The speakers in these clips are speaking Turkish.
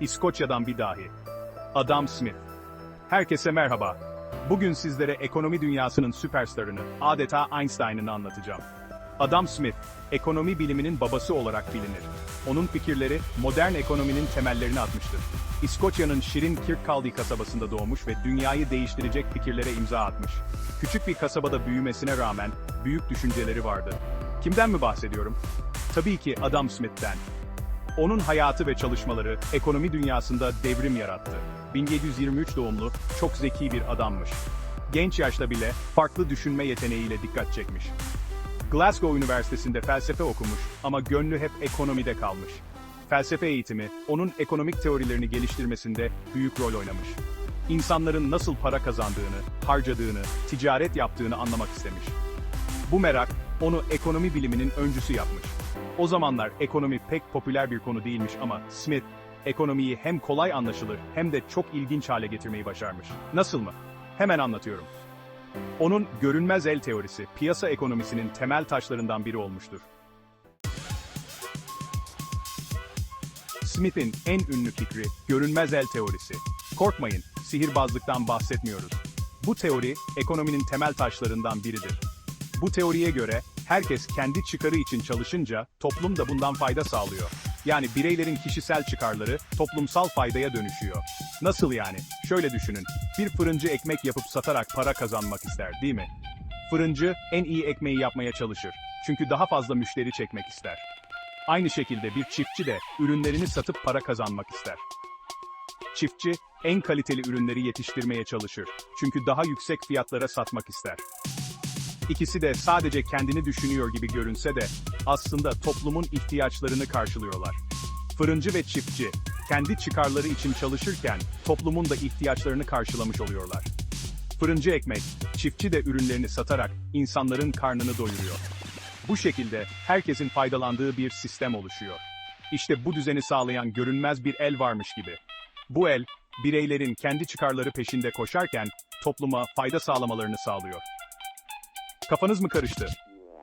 İskoçya'dan bir dahi. Adam Smith. Herkese merhaba. Bugün sizlere ekonomi dünyasının süperstarını, adeta Einstein'ını anlatacağım. Adam Smith, ekonomi biliminin babası olarak bilinir. Onun fikirleri, modern ekonominin temellerini atmıştır. İskoçya'nın Şirin Kirkcaldy kasabasında doğmuş ve dünyayı değiştirecek fikirlere imza atmış. Küçük bir kasabada büyümesine rağmen, büyük düşünceleri vardı. Kimden mi bahsediyorum? Tabii ki Adam Smith'ten. Onun hayatı ve çalışmaları ekonomi dünyasında devrim yarattı. 1723 doğumlu, çok zeki bir adammış. Genç yaşta bile farklı düşünme yeteneğiyle dikkat çekmiş. Glasgow Üniversitesi'nde felsefe okumuş ama gönlü hep ekonomide kalmış. Felsefe eğitimi, onun ekonomik teorilerini geliştirmesinde büyük rol oynamış. İnsanların nasıl para kazandığını, harcadığını, ticaret yaptığını anlamak istemiş. Bu merak, onu ekonomi biliminin öncüsü yapmış. O zamanlar ekonomi pek popüler bir konu değilmiş ama Smith, ekonomiyi hem kolay anlaşılır hem de çok ilginç hale getirmeyi başarmış. Nasıl mı? Hemen anlatıyorum. Onun görünmez el teorisi, piyasa ekonomisinin temel taşlarından biri olmuştur. Smith'in en ünlü fikri, görünmez el teorisi. Korkmayın, sihirbazlıktan bahsetmiyoruz. Bu teori, ekonominin temel taşlarından biridir. Bu teoriye göre, herkes kendi çıkarı için çalışınca, toplum da bundan fayda sağlıyor. Yani bireylerin kişisel çıkarları, toplumsal faydaya dönüşüyor. Nasıl yani? Şöyle düşünün, bir fırıncı ekmek yapıp satarak para kazanmak ister, değil mi? Fırıncı, en iyi ekmeği yapmaya çalışır. Çünkü daha fazla müşteri çekmek ister. Aynı şekilde bir çiftçi de, ürünlerini satıp para kazanmak ister. Çiftçi, en kaliteli ürünleri yetiştirmeye çalışır. Çünkü daha yüksek fiyatlara satmak ister. İkisi de sadece kendini düşünüyor gibi görünse de aslında toplumun ihtiyaçlarını karşılıyorlar. Fırıncı ve çiftçi kendi çıkarları için çalışırken toplumun da ihtiyaçlarını karşılamış oluyorlar. Fırıncı ekmek, çiftçi de ürünlerini satarak insanların karnını doyuruyor. Bu şekilde herkesin faydalandığı bir sistem oluşuyor. İşte bu düzeni sağlayan görünmez bir el varmış gibi. Bu el, bireylerin kendi çıkarları peşinde koşarken topluma fayda sağlamalarını sağlıyor. Kafanız mı karıştı?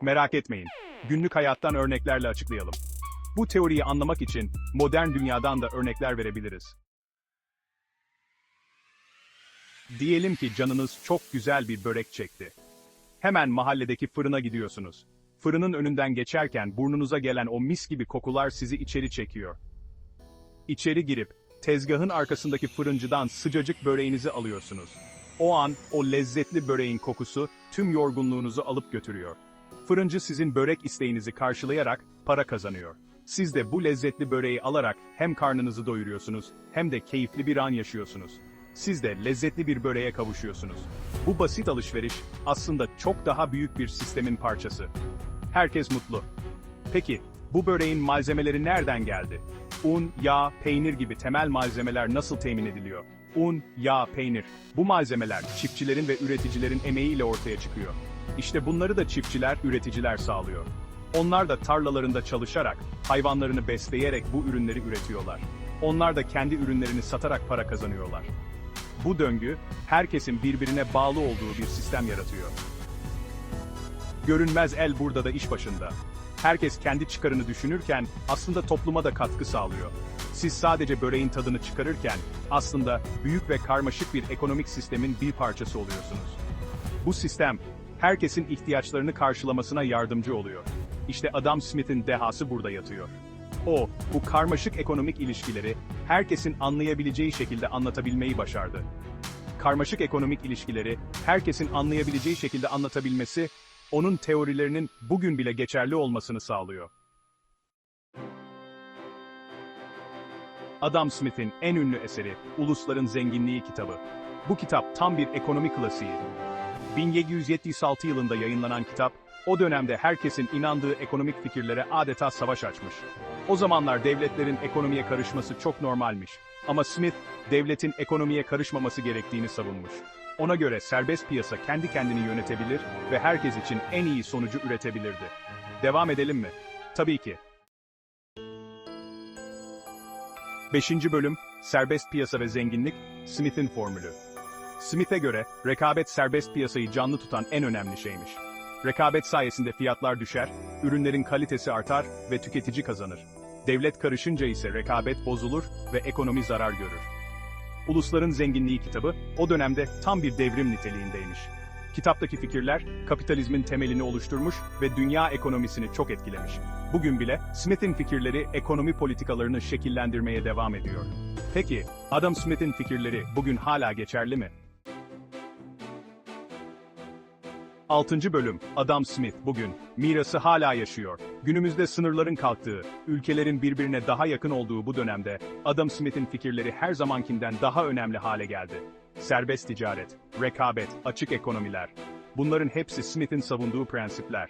Merak etmeyin. Günlük hayattan örneklerle açıklayalım. Bu teoriyi anlamak için modern dünyadan da örnekler verebiliriz. Diyelim ki canınız çok güzel bir börek çekti. Hemen mahalledeki fırına gidiyorsunuz. Fırının önünden geçerken burnunuza gelen o mis gibi kokular sizi içeri çekiyor. İçeri girip tezgahın arkasındaki fırıncıdan sıcacık böreğinizi alıyorsunuz. O an o lezzetli böreğin kokusu tüm yorgunluğunuzu alıp götürüyor. Fırıncı sizin börek isteğinizi karşılayarak para kazanıyor. Siz de bu lezzetli böreği alarak hem karnınızı doyuruyorsunuz hem de keyifli bir an yaşıyorsunuz. Siz de lezzetli bir böreğe kavuşuyorsunuz. Bu basit alışveriş aslında çok daha büyük bir sistemin parçası. Herkes mutlu. Peki, bu böreğin malzemeleri nereden geldi? Un, yağ, peynir gibi temel malzemeler nasıl temin ediliyor? Un, yağ, peynir. Bu malzemeler çiftçilerin ve üreticilerin emeğiyle ortaya çıkıyor. İşte bunları da çiftçiler, üreticiler sağlıyor. Onlar da tarlalarında çalışarak, hayvanlarını besleyerek bu ürünleri üretiyorlar. Onlar da kendi ürünlerini satarak para kazanıyorlar. Bu döngü, herkesin birbirine bağlı olduğu bir sistem yaratıyor. Görünmez el burada da iş başında. Herkes kendi çıkarını düşünürken aslında topluma da katkı sağlıyor. Siz sadece böreğin tadını çıkarırken aslında büyük ve karmaşık bir ekonomik sistemin bir parçası oluyorsunuz. Bu sistem herkesin ihtiyaçlarını karşılamasına yardımcı oluyor. İşte Adam Smith'in dehası burada yatıyor. O, bu karmaşık ekonomik ilişkileri herkesin anlayabileceği şekilde anlatabilmeyi başardı. Karmaşık ekonomik ilişkileri herkesin anlayabileceği şekilde anlatabilmesi onun teorilerinin bugün bile geçerli olmasını sağlıyor. Adam Smith'in en ünlü eseri Ulusların Zenginliği kitabı. Bu kitap tam bir ekonomi klasiği. 1776 yılında yayınlanan kitap, o dönemde herkesin inandığı ekonomik fikirlere adeta savaş açmış. O zamanlar devletlerin ekonomiye karışması çok normalmiş. Ama Smith, devletin ekonomiye karışmaması gerektiğini savunmuş. Ona göre serbest piyasa kendi kendini yönetebilir ve herkes için en iyi sonucu üretebilirdi. Devam edelim mi? Tabii ki. 5. bölüm, Serbest Piyasa ve Zenginlik, Smith'in formülü. Smith'e göre, rekabet serbest piyasayı canlı tutan en önemli şeymiş. Rekabet sayesinde fiyatlar düşer, ürünlerin kalitesi artar ve tüketici kazanır. Devlet karışınca ise rekabet bozulur ve ekonomi zarar görür. Ulusların Zenginliği kitabı o dönemde tam bir devrim niteliğindeymiş. Kitaptaki fikirler kapitalizmin temelini oluşturmuş ve dünya ekonomisini çok etkilemiş. Bugün bile Smith'in fikirleri ekonomi politikalarını şekillendirmeye devam ediyor. Peki, Adam Smith'in fikirleri bugün hala geçerli mi? 6. Bölüm Adam Smith bugün mirası hala yaşıyor. Günümüzde sınırların kalktığı, ülkelerin birbirine daha yakın olduğu bu dönemde Adam Smith'in fikirleri her zamankinden daha önemli hale geldi. Serbest ticaret, rekabet, açık ekonomiler. Bunların hepsi Smith'in savunduğu prensipler.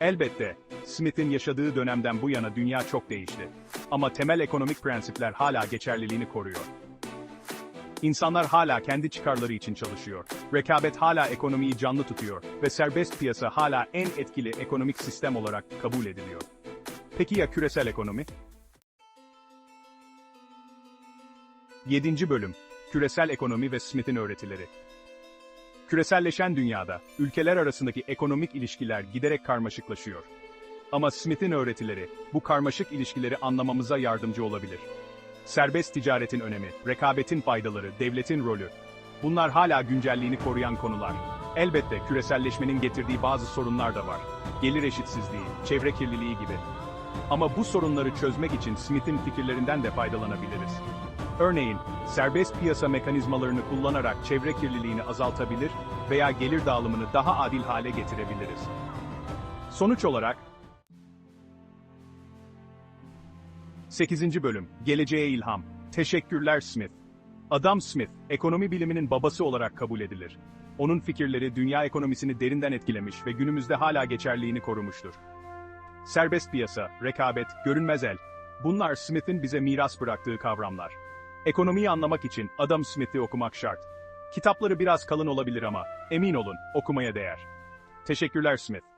Elbette Smith'in yaşadığı dönemden bu yana dünya çok değişti. Ama temel ekonomik prensipler hala geçerliliğini koruyor. İnsanlar hala kendi çıkarları için çalışıyor. Rekabet hala ekonomiyi canlı tutuyor ve serbest piyasa hala en etkili ekonomik sistem olarak kabul ediliyor. Peki ya küresel ekonomi? 7. Bölüm Küresel Ekonomi ve Smith'in Öğretileri Küreselleşen dünyada, ülkeler arasındaki ekonomik ilişkiler giderek karmaşıklaşıyor. Ama Smith'in öğretileri, bu karmaşık ilişkileri anlamamıza yardımcı olabilir. Serbest ticaretin önemi, rekabetin faydaları, devletin rolü. Bunlar hala güncelliğini koruyan konular. Elbette küreselleşmenin getirdiği bazı sorunlar da var. Gelir eşitsizliği, çevre kirliliği gibi. Ama bu sorunları çözmek için Smith'in fikirlerinden de faydalanabiliriz. Örneğin, serbest piyasa mekanizmalarını kullanarak çevre kirliliğini azaltabilir veya gelir dağılımını daha adil hale getirebiliriz. Sonuç olarak, 8. Bölüm Geleceğe İlham Teşekkürler Smith Adam Smith, ekonomi biliminin babası olarak kabul edilir. Onun fikirleri dünya ekonomisini derinden etkilemiş ve günümüzde hala geçerliğini korumuştur. Serbest piyasa, rekabet, görünmez el. Bunlar Smith'in bize miras bıraktığı kavramlar. Ekonomiyi anlamak için Adam Smith'i okumak şart. Kitapları biraz kalın olabilir ama emin olun okumaya değer. Teşekkürler Smith.